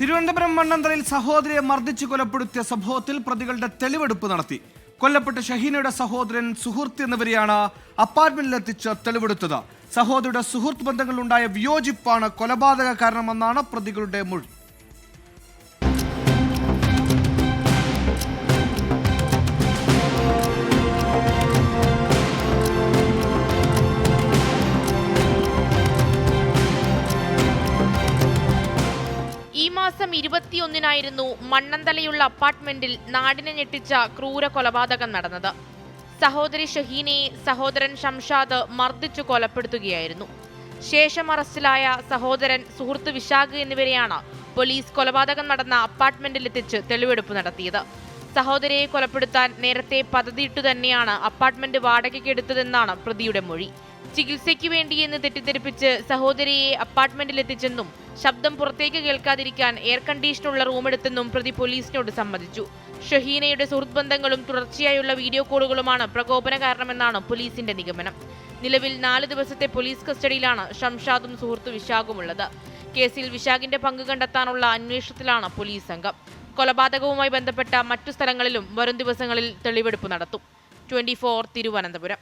തിരുവനന്തപുരം മണ്ണന്തറയിൽ സഹോദരിയെ മർദ്ദിച്ചു കൊലപ്പെടുത്തിയ സംഭവത്തിൽ പ്രതികളുടെ തെളിവെടുപ്പ് നടത്തി. കൊല്ലപ്പെട്ട ഷഹീനയുടെ സഹോദരൻ സുഹൃത്ത് എന്നിവരെയാണ് അപ്പാർട്ട്മെന്റിലെത്തിച്ച് തെളിവെടുത്തത്. സഹോദരിയുടെ സുഹൃത്ത് ബന്ധങ്ങളിലുണ്ടായ വിയോജിപ്പാണ് കൊലപാതക കാരണമെന്നാണ് പ്രതികളുടെ മൊഴി. ഈ മാസം ഇരുപത്തിയൊന്നിനായിരുന്നു മണ്ണന്തലയുള്ള അപ്പാർട്ട്മെന്റിൽ നാടിനെ ഞെട്ടിച്ച ക്രൂര കൊലപാതകം നടന്നത്. സഹോദരി ഷഹീനയെ സഹോദരൻ ഷംഷാദ് മർദ്ദിച്ചു കൊലപ്പെടുത്തുകയായിരുന്നു. ശേഷം അറസ്റ്റിലായ സഹോദരൻ സുഹൃത്ത് വിശാഖ് എന്നിവരെയാണ് പോലീസ് കൊലപാതകം നടന്ന അപ്പാർട്ട്മെന്റിലെത്തിച്ച് തെളിവെടുപ്പ് നടത്തിയത്. സഹോദരിയെ കൊലപ്പെടുത്താൻ നേരത്തെ പദ്ധതിയിട്ടു തന്നെയാണ് അപ്പാർട്ട്മെന്റ് വാടകയ്ക്ക് എടുത്തതെന്നാണ് പ്രതിയുടെ മൊഴി. ചികിത്സയ്ക്ക് വേണ്ടിയെന്ന് തെറ്റിദ്ധരിപ്പിച്ച് സഹോദരിയെ അപ്പാർട്ട്മെന്റിലെത്തിച്ചെന്നും ശബ്ദം പുറത്തേക്ക് കേൾക്കാതിരിക്കാൻ എയർ കണ്ടീഷനുള്ള റൂമെടുത്തെന്നും പ്രതി പോലീസിനോട് സമ്മതിച്ചു. ഷഹീനയുടെ സുഹൃത്ത് ബന്ധങ്ങളും തുടർച്ചയായുള്ള വീഡിയോ കോളുകളുമാണ് പ്രകോപന കാരണമെന്നാണ് പോലീസിന്റെ നിഗമനം. നിലവിൽ നാല് ദിവസത്തെ പോലീസ് കസ്റ്റഡിയിലാണ് ഷംഷാദും സുഹൃത്ത് വിശാഖുമുള്ളത്. കേസിൽ വിശാഖിന്റെ പങ്ക് കണ്ടെത്താനുള്ള അന്വേഷണത്തിലാണ് പോലീസ് സംഘം കൊലപാതകവുമായി ബന്ധപ്പെട്ട മറ്റു സ്ഥലങ്ങളിലും വരും ദിവസങ്ങളിൽ തെളിവെടുപ്പ് നടത്തും. ട്വന്റി തിരുവനന്തപുരം.